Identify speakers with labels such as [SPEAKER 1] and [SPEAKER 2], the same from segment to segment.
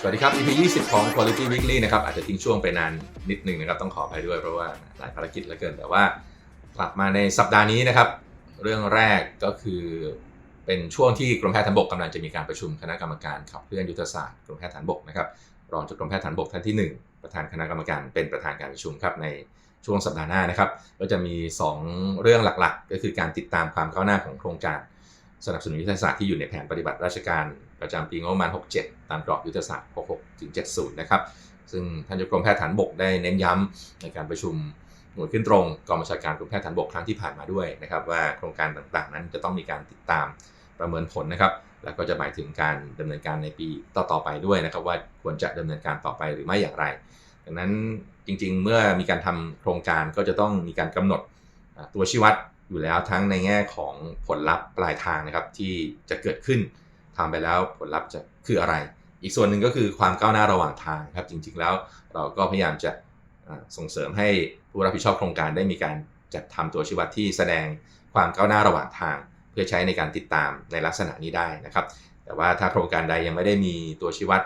[SPEAKER 1] สวัสดีครับ EP 20 ของ Quality Weekly นะครับ อาจจะทิ้งช่วงไปนานนิดนึงนะครับ ต้องขออภัยด้วยเพราะว่าหลายภารกิจเหลือเกิน แต่ว่ากลับมาในสัปดาห์นี้นะครับ เรื่องแรกก็คือเป็นช่วงที่กรมแพทย์ฐานบกกำลังจะมีการประชุมคณะกรรมการขับเคลื่อนยุทธศาสตร์กรมแพทย์ฐานบกนะครับรองจากกรมแพทย์ฐานบกท่านที่ 1 ประธานคณะกรรมการเป็นประธานการประชุมครับในช่วงสัปดาห์หน้านะครับ ก็จะมี 2 เรื่องหลักๆ ก็คือการติดตามความก้าวหน้าของโครงการ สนับสนุนยุทธศาสตร์ที่อยู่ในแผนปฏิบัติราชการประจำปีงบประมาณ 67 ตามกรอบยุทธศาสตร์ 66 ถึง 70 นะครับ ซึ่งท่านยกรมแพทย์ฐานบกได้เน้นย้ำในการประชุมหน่วยขึ้นตรงกองบัญชาการกรมแพทย์ฐานบกครั้งที่ผ่านมาด้วยนะครับ ว่าโครงการต่างๆ นั้นจะต้องมีการติดตามประเมินผลนะครับ แล้วก็จะหมายถึงการดำเนินการในปีต่อๆไปด้วยนะครับ ว่าควรจะดำเนินการต่อไปหรือไม่อย่างไรดังนั้นจริงๆ เมื่อมีการทำโครงการก็จะต้องมีการกำหนดตัวชี้วัด อยู่แล้วทั้งในแง่ของผลลัพธ์ปลายทางนะครับที่จะเกิดขึ้นทำไปแล้วผลลัพธ์จะคืออะไร อีกส่วนหนึ่งก็คือความก้าวหน้าระหว่างทางครับจริงๆแล้วเราก็พยายามจะส่งเสริมให้ผู้รับผิดชอบโครงการได้มีการจัดทำตัวชี้วัดที่แสดงความก้าวหน้าระหว่างทาง เพื่อใช้ในการติดตามในลักษณะนี้ได้นะครับ แต่ว่าถ้าโครงการใดยังไม่ได้มีตัวชี้วัด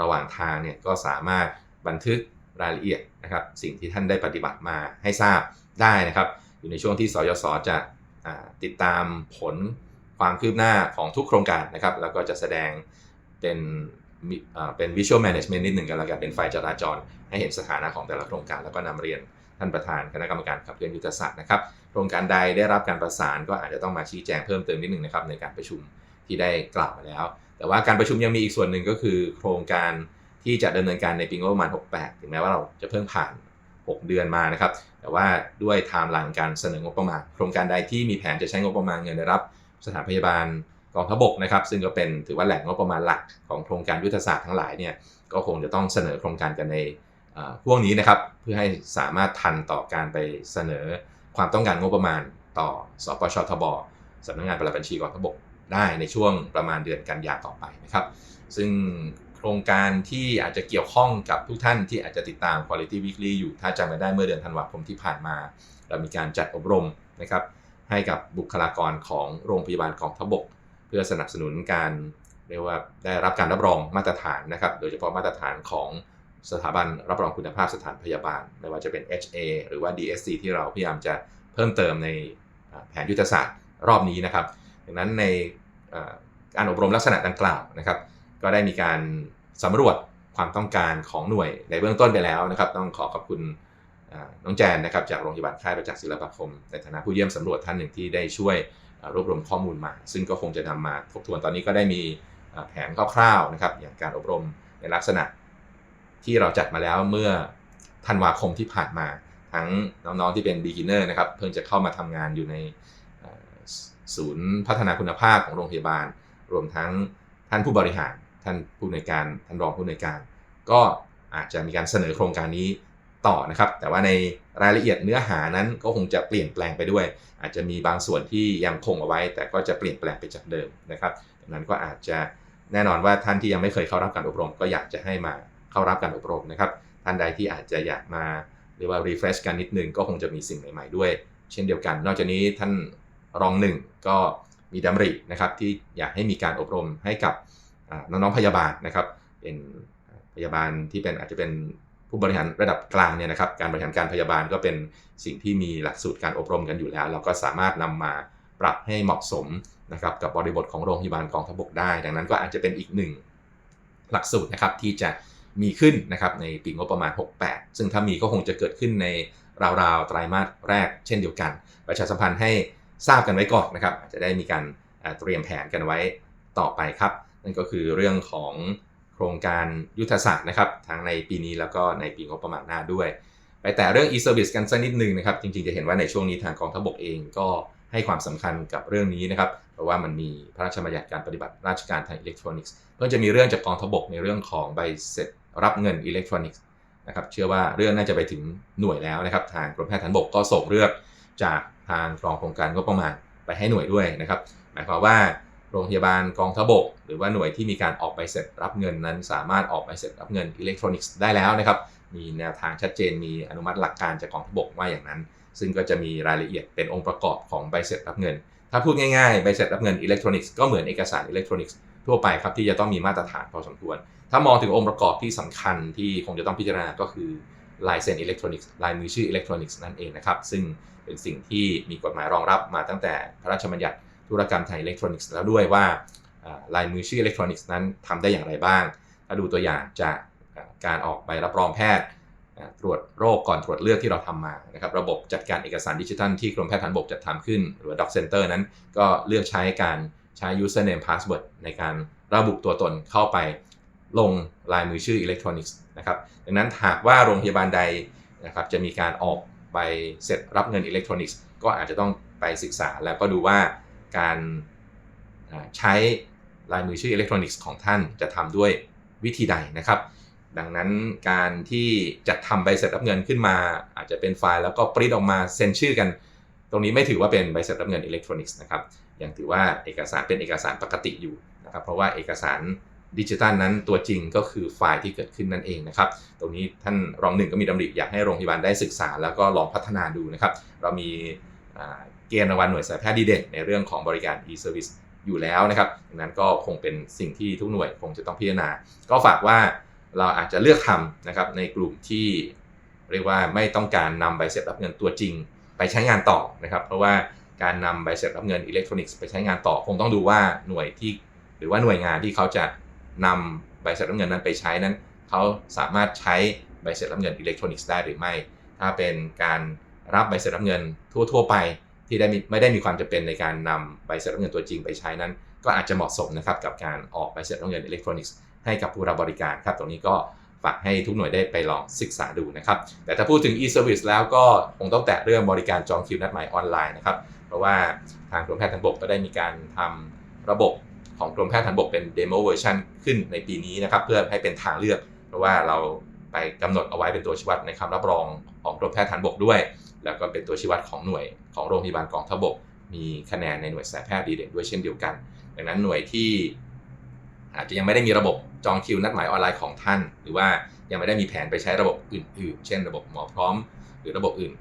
[SPEAKER 1] ระหว่างทางเนี่ยก็สามารถบันทึกรายละเอียดนะครับ สิ่งที่ท่านได้ปฏิบัติมาให้ทราบได้นะครับ อยู่ในช่วงที่สยศจะติดตามผลความคืบหน้าของทุกโครงการนะครับ แล้วก็จะแสดงเป็นเป็น visual management นิดหนึ่งกันแล้วกันเป็นไฟจราจร ให้เห็นสถานะของแต่ละโครงการแล้วก็นำเรียนท่านประธานคณะกรรมการขับเคลื่อนยุทธศาสตร์นะครับโครงการใดได้รับการประสานก็อาจจะต้องมาชี้แจงเพิ่มเติมนิดหนึ่งนะครับในการประชุมที่ได้กล่าวมาแล้ว แต่ว่าการประชุมยังมีอีกส่วนหนึ่งก็คือ โครงการที่จะดำเนินการในปีงบประมาณ 68 ถึงแม้ว่าเราจะเพิ่งผ่าน 6 เดือนมานะครับ แต่ว่าด้วยไทม์ไลน์การเสนองบประมาณ โครงการใดที่มีแผนจะใช้งบประมาณเงินได้รับ สถานพยาบาลกองทพบกนะครับ ซึ่งก็เป็นถือว่าแหล่งงบประมาณหลักของโครงการยุทธศาสตร์ทั้งหลายเนี่ยก็คงจะต้องเสนอโครงการกันในอ่าพวกนี้นะครับ เพื่อให้สามารถทันต่อการไปเสนอความต้องการงบประมาณต่อสปชทบสำนักงานปลัดบัญชีกองทพบกได้ในช่วงประมาณเดือนกันยาต่อไปนะครับ ซึ่ง โครงการที่อาจจะเกี่ยวข้องกับทุกท่านที่อาจจะติดตาม Quality Weekly อยู่ถ้าจำไม่ได้เมื่อเดือนธันวาคมที่ผ่านมา เรามีการจัดอบรมนะครับให้กับบุคลากรของโรงพยาบาลกองทพบก เพื่อสนับสนุนการเรียกว่าได้รับการรับรองมาตรฐานนะครับ โดยเฉพาะมาตรฐานของสถาบันรับรองคุณภาพสถานพยาบาล ไม่ว่าจะเป็น HA หรือว่า DSC ที่เราพยายามจะเพิ่มเติมในแผนยุทธศาสตร์รอบนี้นะครับ ดังนั้นในการอบรมลักษณะดังกล่าวนะครับ ก็ได้มีการสำรวจความต้องการของหน่วยในเบื้องต้นไปแล้วนะครับ ต้องขอขอบคุณน้องแจนนะครับจากโรงพยาบาลค่ายประจักษ์ศิลปาคม ในฐานะผู้เยี่ยมสำรวจท่านหนึ่งที่ได้ช่วยรวบรวมข้อมูลมา ซึ่งก็คงจะนำมาทบทวนตอนนี้ก็ได้มีแผนคร่าวๆนะครับอย่างการอบรมในลักษณะที่เราจัดมาแล้วเมื่อธันวาคมที่ผ่านมา ทั้งน้องๆที่เป็น beginner นะครับเพิ่งจะเข้ามาทำงานอยู่ในศูนย์พัฒนาคุณภาพของโรงพยาบาล รวมทั้งท่านผู้บริหาร ท่านผู้อำนวยการท่านรองผู้อำนวยการ ก็อาจจะมีการเสนอโครงการนี้ต่อนะครับ แต่ว่าในรายละเอียดเนื้อหานั้นก็คงจะเปลี่ยนแปลงไปด้วย อาจจะมีบางส่วนที่ยังคงเอาไว้ แต่ก็จะเปลี่ยนแปลงไปจากเดิมนะครับดังนั้นก็อาจจะแน่นอนว่าท่านที่ยังไม่เคยเข้ารับการอบรม ก็อยากจะให้มาเข้ารับการอบรมนะครับท่านใดที่อาจจะอยากมาเรียกว่า refresh กันนิดนึงก็คงจะมีสิ่งใหม่ๆด้วย เช่นเดียวกัน นอกจากนี้ท่านรองหนึ่งก็มีดำรินะครับที่อยากให้มีการอบรมให้กับ น้องๆพยาบาลนะครับเป็นพยาบาลที่เป็นอาจจะเป็นผู้บริหารระดับกลางเนี่ยนะครับการบริหารการพยาบาลก็เป็นสิ่งที่มีหลักสูตรการอบรมกันอยู่แล้ว เราก็สามารถนำมาปรับให้เหมาะสมนะครับกับบริบทของโรงพยาบาลกองทพบกได้ ดังนั้นก็อาจจะเป็นอีกหนึ่งหลักสูตรนะครับที่จะมีขึ้นนะครับในปีงบประมาณ 68 ซึ่งถ้ามีก็คงจะเกิดขึ้นในราวๆไตรมาสแรกเช่นเดียวกัน ประชาสัมพันธ์ให้ทราบกันไว้ก่อนนะครับอาจจะได้มีการเตรียมแผนกันไว้ต่อไปครับ นั่นก็คือเรื่องของโครงการยุทธศาสตร์นะครับทั้งในปีนี้แล้วก็ในปีงบประมาณหน้าด้วย ไปแต่เรื่อง e-service กันสักนิดนึงนะครับจริงๆจะเห็นว่าในช่วงนี้ทางกองทัพบกเองก็ให้ความสำคัญกับเรื่องนี้นะครับเพราะว่ามันมีพระราชบัญญัติการปฏิบัติราชการทางอิเล็กทรอนิกส์เพิ่งจะมีเรื่องจากกองทัพบกในเรื่องของใบเสร็จรับเงินอิเล็กทรอนิกส์นะครับเชื่อว่าเรื่องน่าจะไปถึงหน่วยแล้วนะครับทางกรมแพทย์ฐานบกก็ส่งเรื่องจากทางกองโครงการงบประมาณไปให้หน่วยด้วยนะครับหมายความว่า โรงพยาบาลกองทัพบก หรือว่าหน่วยที่มีการออกใบเสร็จรับเงินนั้น สามารถออกใบเสร็จรับเงินอิเล็กทรอนิกส์ได้แล้วนะครับมีแนวทางชัดเจนมีอนุมัติหลักการจากกองทัพบกว่าอย่างนั้น ซึ่งก็จะมีรายละเอียดเป็นองค์ประกอบของใบเสร็จรับเงิน ถ้าพูดง่ายๆใบเสร็จรับเงินอิเล็กทรอนิกส์ก็เหมือนเอกสารอิเล็กทรอนิกส์ทั่วไปครับที่จะต้องมีมาตรฐานพอสมควร ถ้ามองถึงองค์ประกอบที่สำคัญที่คงจะต้องพิจารณาก็คือลายเซ็นอิเล็กทรอนิกส์ลายมือชื่ออิเล็กทรอนิกส์นั่นเองนะครับซึ่งเป็นสิ่งที่มีกฎหมายรองรับมาตั้งแต่พระราชบัญญัติ ธุรกรรมทางอิเล็กทรอนิกส์แล้วด้วยว่าลายมือชื่ออิเล็กทรอนิกส์นั้นทำได้อย่างไรบ้าง ถ้าดูตัวอย่างจากการออกใบรับรองแพทย์ตรวจโรคก่อนตรวจเลือดที่เราทำมานะครับระบบจัดการเอกสารดิจิทัลที่กรมแพทย์ฐานบกจัดทำขึ้น หรือ Doc Center นั้นก็เลือกใช้การใช้ username password ในการระบุตัวตนเข้าไปลงลายมือชื่ออิเล็กทรอนิกส์นะครับดังนั้นหากว่าโรงพยาบาลใดนะครับจะมีการออกใบเสร็จรับเงินอิเล็กทรอนิกส์ก็อาจจะต้องไปศึกษาแล้วก็ดูว่า การใช้ลายมือชื่ออิเล็กทรอนิกส์ของท่านจะทำด้วยวิธีใดนะครับ ดังนั้นการที่จัดทำใบเสร็จรับเงินขึ้นมา อาจจะเป็นไฟล์แล้วก็ปริ้นออกมาเซ็นชื่อกัน ตรงนี้ไม่ถือว่าเป็นใบเสร็จรับเงินอิเล็กทรอนิกส์นะครับยังถือว่าเอกสารเป็นเอกสารปกติอยู่นะครับ เพราะว่าเอกสารดิจิทัลนั้นตัวจริงก็คือไฟล์ที่เกิดขึ้นนั่นเองนะครับ ตรงนี้ท่านรองหนึ่งก็มีดำริอยากให้โรงพยาบาลได้ศึกษา แล้วก็ลองพัฒนาดูนะครับ เรามี เกณฑ์รางวัลหน่วยสายแพทย์ดีเด่นในเรื่องของบริการ e-service อยู่แล้วนะครับดังนั้นก็คงเป็นสิ่งที่ทุกหน่วยคงจะต้องพิจารณา ก็ฝากว่าเราอาจจะเลือกทำนะครับในกลุ่มที่เรียกว่าไม่ต้องการนำใบเสร็จรับเงินตัวจริง ไปใช้งานต่อนะครับ เพราะว่าการนำใบเสร็จรับเงินอิเล็กทรอนิกส์ไปใช้งานต่อ คงต้องดูว่าหน่วยที่ หรือว่าหน่วยงานที่เขาจะนำใบเสร็จรับเงินนั้นไปใช้นั้น เขาสามารถใช้ใบเสร็จรับเงินอิเล็กทรอนิกส์ได้หรือไม่ ถ้าเป็นการ รับใบเสร็จรับเงินทั่ว ๆ ไปที่ได้ไม่ได้มีความจำเป็นในการนำใบเสร็จรับเงินตัวจริงไปใช้นั้น ก็อาจจะเหมาะสมนะครับกับการออกใบเสร็จรับเงินอิเล็กทรอนิกส์ให้กับผู้รับบริการครับตรงนี้ก็ฝากให้ทุกหน่วยได้ไปลองศึกษาดูนะครับ แต่ถ้าพูดถึง e-service แล้วก็คงต้องแตะเรื่องบริการจองคิวนัดหมายออนไลน์นะครับ เพราะว่าทางกรมแพทย์ทางบกก็ได้มีการทำระบบของกรมแพทย์ทางบกเป็นเดโมเวอร์ชันขึ้นในปีนี้นะครับ เพื่อให้เป็นทางเลือก เพราะว่าเราไปกำหนดเอาไว้เป็นตัวชี้วัดในคำรับรองของกรมแพทย์ทางบกด้วย แล้วก็เป็นตัวชี้วัดของหน่วยของโรงพยาบาลกองทบก มีคะแนนในหน่วยสายแพทย์ดีเด่นด้วยเช่นเดียวกัน ดังนั้นหน่วยที่อาจจะยังไม่ได้มีระบบจองคิวนัดหมายออนไลน์ของท่าน หรือว่ายังไม่ได้มีแผนไปใช้ระบบอื่น ๆ เช่น ระบบหมอพร้อม หรือระบบอื่น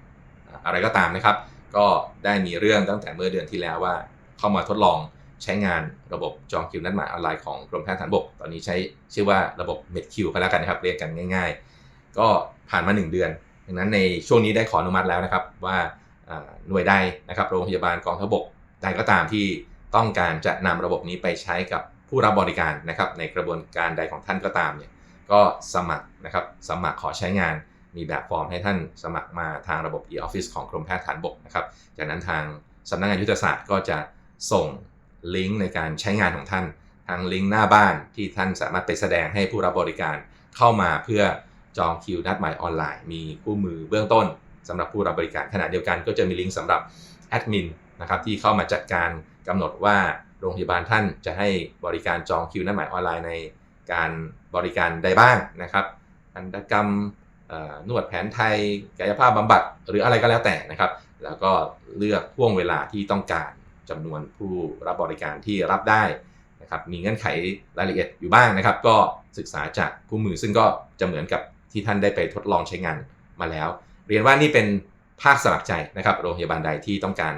[SPEAKER 1] อะไรก็ตามนะครับ ก็ได้มีเรื่องตั้งแต่เมื่อเดือนที่แล้วว่า เข้ามาทดลองใช้งานระบบจองคิวนัดหมายออนไลน์ของกรมแพทย์ฐานบก ตอนนี้ใช้ชื่อว่าระบบ MedQ ก็แล้วกันนะครับเรียกกันง่าย ๆ ก็ผ่านมา 1 เดือน ดังนั้นในช่วงนี้ได้ขออนุมัติแล้วนะครับว่าหน่วยใดนะครับโรงพยาบาลกองทัพบกใดก็ตามที่ต้องการจะนำระบบนี้ไปใช้กับผู้รับบริการนะครับในกระบวนการใดของท่านก็ตามเนี่ยก็สมัครนะครับสมัครขอใช้งานมีแบบฟอร์มให้ท่านสมัครมาทางระบบ e-office ของกรมแพทย์ฐานบกนะครับจากนั้นทางสำนักงานยุทธศาสตร์ก็จะส่งลิงก์ในการใช้งานของท่านทางลิงก์หน้าบ้านที่ท่านสามารถไปแสดงให้ผู้รับบริการเข้ามาเพื่อ จองคิวนัดหมายออนไลน์ มีคู่มือเบื้องต้นสำหรับผู้รับบริการขณะเดียวกันก็จะมีลิงก์สำหรับแอดมินนะครับที่เข้ามาจัดการกำหนดว่าโรงพยาบาลท่านจะให้บริการจองคิวนัดหมายออนไลน์ในการบริการใดบ้างนะครับอันตกรรมนวดแผนไทยกายภาพบำบัดหรืออะไรก็แล้วแต่นะครับ แล้วก็เลือกพ่วงเวลาที่ต้องการจำนวนผู้รับบริการที่รับได้นะครับมีเงื่อนไขรายละเอียดอยู่บ้างนะครับ ก็ศึกษาจากคู่มือซึ่งก็จะเหมือนกับ ที่ท่านได้ไปทดลองใช้งานมาแล้ว เรียนว่านี่เป็นภาคสมัครใจนะครับโรงพยาบาลใดที่ต้องการ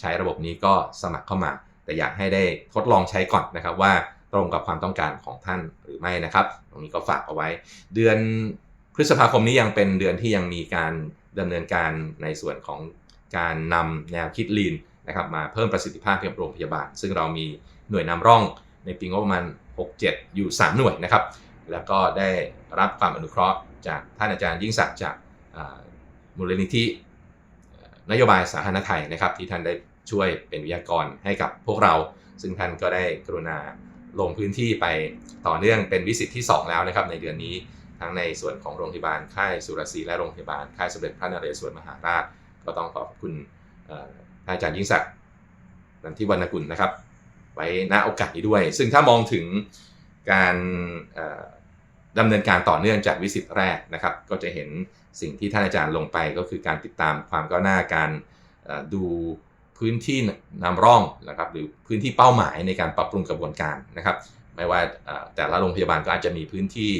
[SPEAKER 1] ใช้ระบบนี้ก็สมัครเข้ามา แต่อยากให้ได้ทดลองใช้ก่อนนะครับว่าตรงกับความต้องการของท่านหรือไม่นะครับ ตรงนี้ก็ฝากเอาไว้ เดือนพฤษภาคมนี้ยังเป็นเดือนที่ยังมีการดำเนินการในส่วนของการนำแนวคิดลีนนะครับมาเพิ่มประสิทธิภาพให้กับโรงพยาบาล ซึ่งเรามีหน่วยนำร่องในปีงบประมาณ 67 อยู่ 3 หน่วยนะครับ แล้วก็ได้รับความอนุเคราะห์ จากท่านอาจารย์ยิ่งศักดิ์จากมูลนิธินโยบายสาธารณไทยนะครับที่ท่านได้ช่วยเป็นวิทยากรให้กับพวกเรา ซึ่งท่านก็ได้กรุณาลงพื้นที่ไปต่อเนื่องเป็นวิสิตที่ 2 แล้วนะครับในเดือนนี้ทั้งในส่วนของโรงพยาบาลค่ายสุรศรีและโรงพยาบาลค่ายสมเด็จพระนเรศวรมหาราช ก็ต้องขอบคุณท่านอาจารย์ยิ่งศักดิ์นันทิวรรณกุลนะครับ ไว้ณโอกาสนี้ด้วย ซึ่งถ้ามองถึงการ ดำเนินการต่อเนื่องจากวิสิตแรกนะครับ ก็จะเห็นสิ่งที่ท่านอาจารย์ลงไปก็คือการติดตามความก้าวหน้าการดูพื้นที่นำร่องนะครับหรือพื้นที่เป้าหมายในการปรับปรุงกระบวนการนะครับ ไม่ว่าแต่ละโรงพยาบาลก็อาจจะมีพื้นที่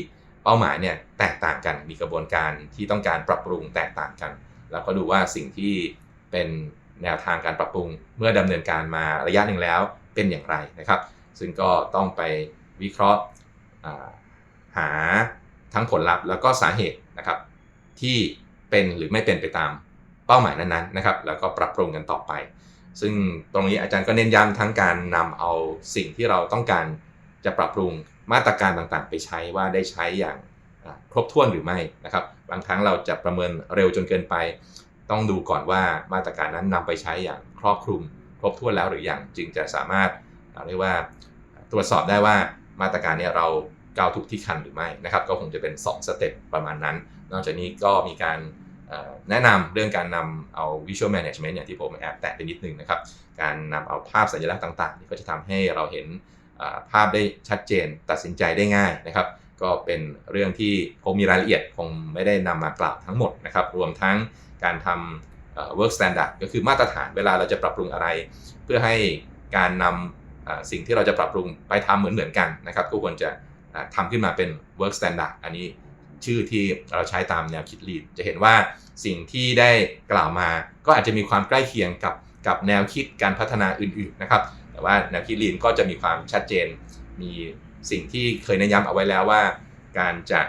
[SPEAKER 1] เป้าหมายเนี่ยแตกต่างกันมีกระบวนการที่ต้องการปรับปรุงแตกต่างกัน แล้วก็ดูว่าสิ่งที่เป็นแนวทางการปรับปรุง เมื่อดำเนินการมาระยะหนึ่งแล้วเป็นอย่างไรนะครับ ซึ่งก็ต้องไปวิเคราะห์ หาทั้งผลลัพธ์แล้วก็สาเหตุนะครับ ที่เป็นหรือไม่เป็นไปตามเป้าหมายนั้นๆนะครับ แล้วก็ปรับปรุงกันต่อไป ซึ่งตรงนี้อาจารย์ก็เน้นย้ำทั้งการนำเอาสิ่งที่เราต้องการจะปรับปรุงมาตรการต่างๆ ไปใช้ว่าได้ใช้อย่างครบถ้วนหรือไม่นะครับ บางครั้งเราจะประเมินเร็วจนเกินไป ต้องดูก่อนว่ามาตรการนั้นนำไปใช้อย่างครอบคลุม ครบถ้วนแล้วหรือยังจึงจะสามารถเรียกว่าตรวจสอบได้ว่ามาตรการเนี้เรา กาวทุกที่คันหรือไม่นะครับก็คงจะเป็น 2 สเต็ปประมาณนั้น นอกจากนี้ก็มีการแนะนำเรื่องการนำเอา visual management อย่างที่ผมแอบแตะไปนิดนึงนะครับ การนำเอาภาพสัญลักษณ์ต่างๆนี่ก็จะทำให้เราเห็นภาพได้ชัดเจนตัดสินใจได้ง่ายนะครับ ก็เป็นเรื่องที่คงมีรายละเอียดคงไม่ได้นำมากล่าวทั้งหมดนะครับ รวมทั้งการทำเอ่อ work standard ก็คือมาตรฐานเวลาเราจะปรับปรุงอะไร เพื่อให้การนำสิ่งที่เราจะปรับปรุงไปทำเหมือนเหมือนๆกันนะครับก็ควรจะ ทำขึ้นมาเป็น work standard อันนี้ชื่อที่เราใช้ตามแนวคิด lead จะเห็นว่าสิ่งที่ได้กล่าวมาก็อาจจะมีความใกล้เคียงกับกับแนวคิดการพัฒนาอื่นๆนะครับ แต่ว่าแนวคิด lean ก็จะมีความชัดเจน มีสิ่งที่เคยเน้นย้ำเอาไว้แล้วว่า การจะ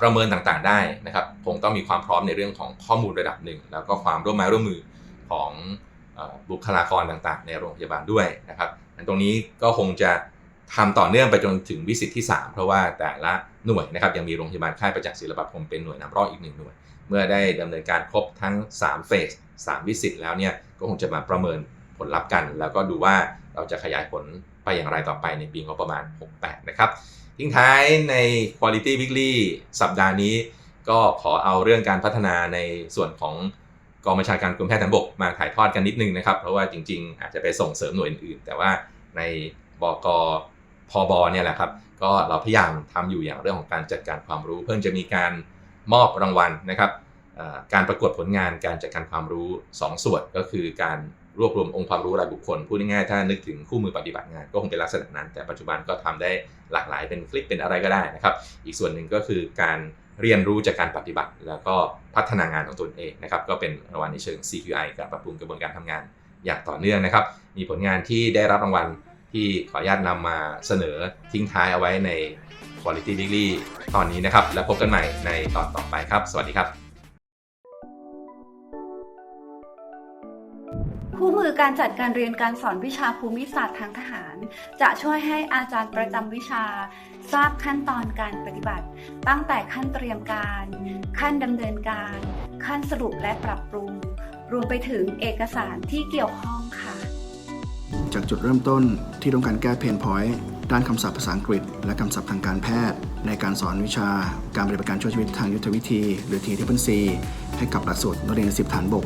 [SPEAKER 1] ประเมินต่างๆได้นะครับ คงต้องมีความพร้อมในเรื่องของข้อมูลระดับหนึ่ง แล้วก็ความร่วมไม้ร่วมมือของบุคลากรต่างๆ ในโรงพยาบาลด้วยนะครับอันตรงนี้ก็คงจะ ทำต่อเนื่องไปจนถึงวิสิตที่ 3 เพราะว่าแต่ละหน่วยนะครับยังมีโรงพยาบาลค่ายประจักษ์ศิลปาคมเป็นหน่วยนำร่องอีกหนึ่งหน่วย เมื่อได้ดำเนินการครบทั้ง 3 เฟส 3 วิสิตแล้วเนี่ยก็คงจะมาประเมินผลลัพธ์กัน แล้วก็ดูว่าเราจะขยายผลไปอย่างไรต่อไปในปีงบประมาณ 68 นะครับ ทิ้งท้ายใน Quality Weekly สัปดาห์นี้ ก็ขอเอาเรื่องการพัฒนาในส่วนของกองบัญชาการกรมแพทย์ทหารบกมาถ่ายทอดกันนิดนึงนะครับ เพราะว่าจริง ๆ อาจจะไปส่งเสริมหน่วยอื่น ๆ แต่ว่าในบก พอบเนี่ยแหละครับ ก็เราพยายามทำอยู่อย่างเรื่องของการจัดการความรู้ เพิ่งจะมีการมอบรางวัลนะครับการประกวดผลงานการจัดการความรู้ 2 ส่วนก็คือการรวบรวมองค์ความรู้รายบุคคลพูดง่ายๆถ้านึกถึงคู่มือปฏิบัติงานก็คงเป็นลักษณะนั้น แต่ปัจจุบันก็ทำได้หลากหลายเป็นคลิปเป็นอะไรก็ได้นะครับ อีกส่วนหนึ่งก็คือการเรียนรู้จากการปฏิบัติ แล้วก็พัฒนางานของตนเองนะครับก็เป็นรางวัลในเชิง CQI การปรับปรุงกระบวนการทำงานอย่างต่อเนื่องนะครับ มีผลงานที่ได้รับรางวัล ที่ขออนุญาตนำมาเสนอทิ้งท้ายเอาไว้ใน Quality Weekly ตอนนี้นะครับ แล้วพบกันใหม่ในตอนต่อไปครับ สวัสดีครับ
[SPEAKER 2] คู่มือการจัดการเรียนการสอนวิชาภูมิศาสตร์ทางทหาร จะช่วยให้อาจารย์ประจำวิชา ทราบขั้นตอนการปฏิบัติ ตั้งแต่ขั้นเตรียมการ ขั้นดำเนินการ ขั้นสรุปและปรับปรุง รวมไปถึงเอกสารที่เกี่ยวข้องค่ะ
[SPEAKER 3] จากจุดเริ่มต้นที่ต้องการแก้เพนพอยต์ด้านคำศัพท์ภาษาอังกฤษ และคำศัพท์ทางการแพทย์ ในการสอนวิชาการปฏิบัติการช่วยชีวิตทางยุทธวิธี หรือทีที่พันซีให้กับหลักสูตรนักเรียนสิบฐานบก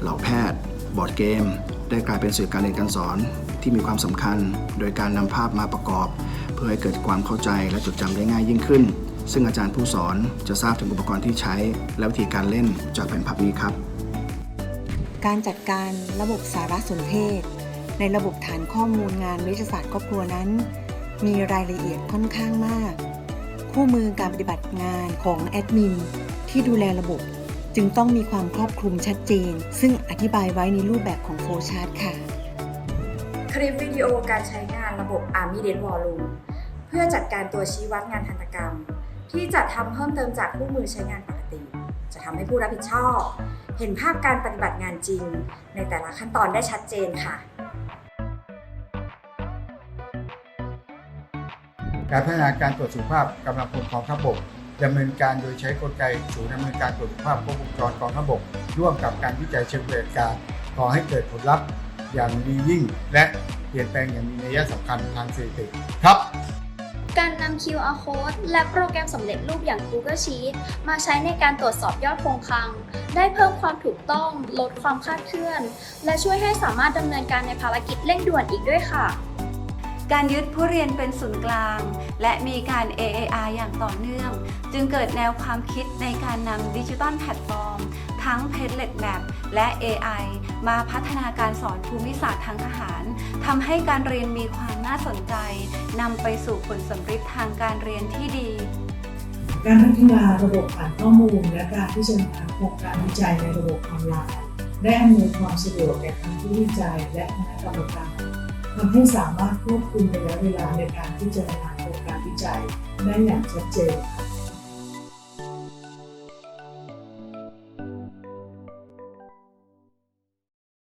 [SPEAKER 3] เหล่าแพทย์ บอร์ดเกม ได้กลายเป็นสื่อการเรียนการสอนที่มีความสำคัญ โดยการนำภาพมาประกอบ เพื่อให้เกิดความเข้าใจและจดจำได้ง่ายยิ่งขึ้น ซึ่งอาจารย์ผู้สอนจะทราบถึงอุปกรณ์ที่ใช้ และวิธีการเล่นจากแผ่นพับนี้ครับ
[SPEAKER 4] การจัดการระบบสารสนเทศ ในระบบฐานข้อมูลงานวิทยาศาสตร์ครอบครัวนั้น มีรายละเอียดค่อนข้างมาก คู่มือการปฏิบัติงานของแอดมินที่ดูแลระบบ จึงต้องมีความครอบคลุมชัดเจน ซึ่งอธิบายไว้ในรูปแบบของโฟชาร์ตค่ะ
[SPEAKER 5] คลิปวิดีโอการใช้งานระบบ Army d a t Volume เพื่อจัดการตัวชี้วัดงานทันตกรรม ที่จะทำเพิ่มเติมจากคู่มือใช้งานปกติ จะทำให้ผู้รับผิดชอบ เห็นภาพการปฏิบัติงานจริง ในแต่ละขั้นตอนได้ชัดเจนค่ะ
[SPEAKER 6] การพัฒนาการตรวจสุขภาพกำลังพลกองทัพบกดำเนินการโดยใช้กลไกศูนย์ดำเนินการตรวจสุขภาพครบวงจรกองทัพบก ร่วมกับการวิจัยเชิงปฏิบัติการก่อให้เกิดผลลัพธ์อย่างดียิ่ง และเปลี่ยนแปลงอย่างมีนัยสำคัญทางสถิติครับ
[SPEAKER 7] การนำ QR code และโปรแกรมสำเร็จรูปอย่าง Google Sheets มาใช้ในการตรวจสอบยอดคงคลัง ได้เพิ่มความถูกต้อง ลดความคลาดเคลื่อน และช่วยให้สามารถดำเนินการในภารกิจเร่งด่วนอีกด้วยค่ะ
[SPEAKER 2] การยึดผู้เรียนเป็นศูนย์กลาง และมีการ AAR อย่างต่อเนื่อง จึงเกิดแนวความคิดในการนำดิจิตอลแพลตฟอร์ม ทั้ง p e d l e t Map และ AI มาพัฒนาการสอนภูมิศาสตร์ทางทหารทำให้การเรียนมีความน่าสนใจนำไปสู่ผลสำเร็จทางการเรียนที่ดี
[SPEAKER 8] การพัฒนาระบบฐานข้อมูล และการพิจารณาโครงการวิจัยในระบบออนไลน์ได้อำนวยความสะดวกแก่ทั้งผู้วิจัยและคณะกรรมการ ทำให้สามารถควบคุมระยะเวลาในการพิจารณาโครงการวิจัยได้อย่างชัดเจนค่ะ